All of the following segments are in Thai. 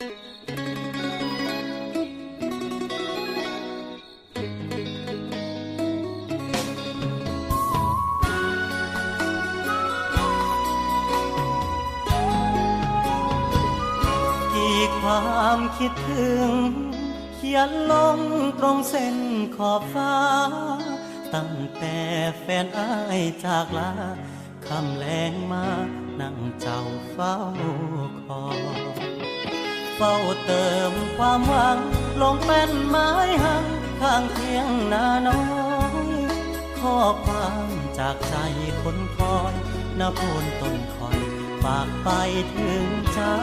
ที่ความคิดถึง เขียนลงตรงเส้นขอบฟ้า ตั้งแต่แฟนอายจากลาคำแรงมานั่งเจ้าเฝ้าคอย เฝ้าเติมความหวัง ลงเป็นไม้หังข้างเทียงนาน้อยข้อความจากใจคนคอยนาพูนต้นคอยฝากไปถึงเจ้า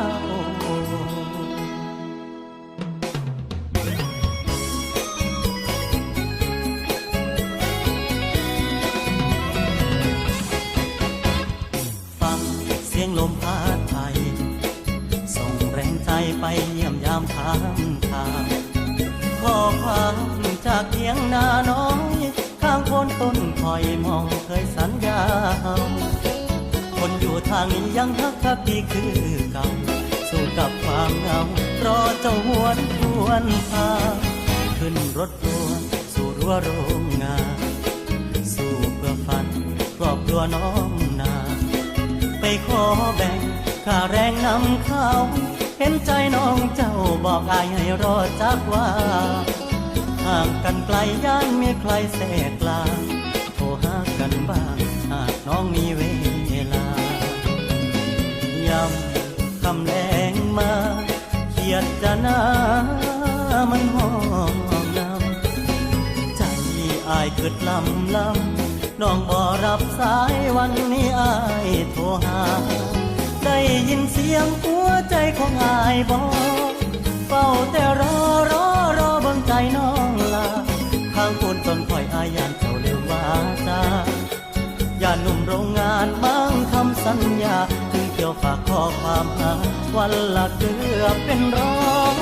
ไปเยี่ยมยามทางทางข้อความจากเพียงนาน้อย ข้างคนต้นคอยมองเคยสัญญา คนอยู่ทางนี้ยังฮักทักดีคือเก่า สู้กับความเหงารอเจ้าหวนทวนพาขึ้นรถทัวร์สู่รั้วโรงงาน สู้เพื่อฝันครอบครัวน้อมนา ไปขอแบ่งค่าแรงนำเขา เห็นใจน้องเจ้าบอกอายให้รอจักว่า ห่างกันไกลย่านมีใครแทรกกลางโทรหากันบ้างหากน้องมีเวลายำคำแรงมาเขียดจะนามันหองนำใจอายเกิดลำลำน้องบ่รับสายวันนี้อายโทรหา ได้ยินเสียงหัวใจของอายบอกเฝ้าแต่รอรอรอเบิ่งใจน้องลาทางคนต้นคอยอายานเจ้าเร็ววาจาอย่าหนุ่มโรงงานบางคำสัญญาถึงเกี่ยวฝากข้อความหาวันละเกือบเป็นร้อย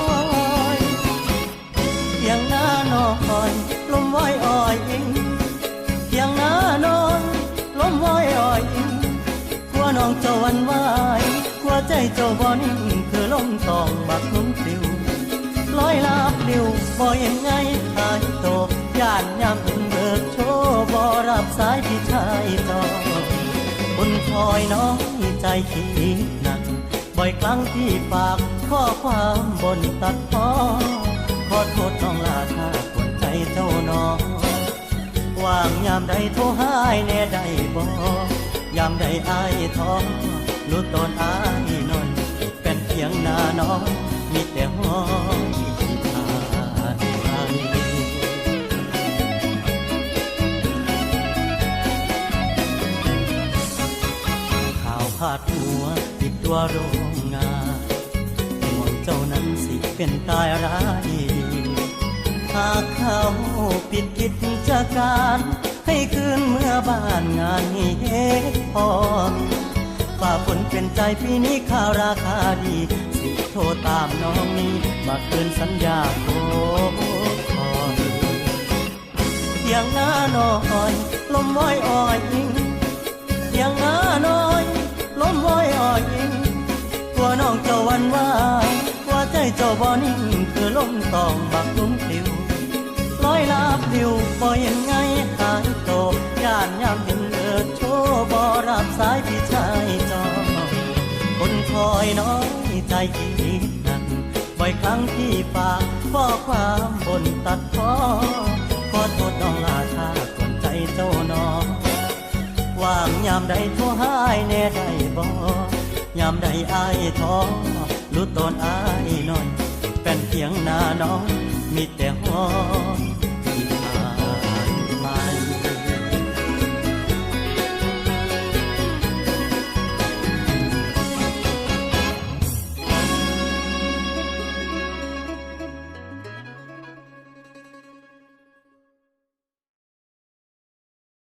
จ้าวันไหวกลัวใจเจ้าบ่นิ่งคือลมตองบักนุ่มปลิวลอยลาบลิวบ่เห็นไงหายโตย่านยามเห็นเบิกโชว์บ่รับสายที่ชายจอคนคอยน้องใจคิดหนัก บ่อยครั้งที่ฝากข้อความบนตัดพ้อขอโทษน้องลาถ้าควรใจเจ้าน้องว่างยามใดโทรหายแน่ใดบ่ ยามใดอายท้องรู้ตอนอายนอนเป็นเพียงนาน้องมีแต่ห้องขาดไปข่าวพาดหัวติดตัวโรงงานห่วงเจ้านั้นสิเป็นตายร้ายหากเขาปิดกิจการ ให้คืนเมื่อบ้านงานนี้เฮพอฝ่าฝนเป็นใจพี่นี้ข่าราคาดี สิโทรตามน้องนี้มาคืนสัญญาโคคอยเพียงหน้าน้อยลมว้อยอ่อยิงเสียงหน้าน้อยลมว้อยอ่อยอิงกลัวน้องเจ้าวันไหวกลัวใจเจ้าบ่นิ่งคือลมตองบักลุ่มปลิวลอยลาบลิวบ่เห็นไงหายโตย่านยามเห็นเลิศโชว์บ่รับสายพี่ชายจอคนคอยน้อยใจคิดหนักบ่อยครั้งที่ฝากข้อความบนตัดพ้อขอโทษน้องลาชาก่อนใจเจ้าน้องว่างยามใดโทรหายแน่ได้บ่ยามใดอายท้อรู้ตนอายน้อยเป็นเพียงหน้าน้องมีแต่ห้อง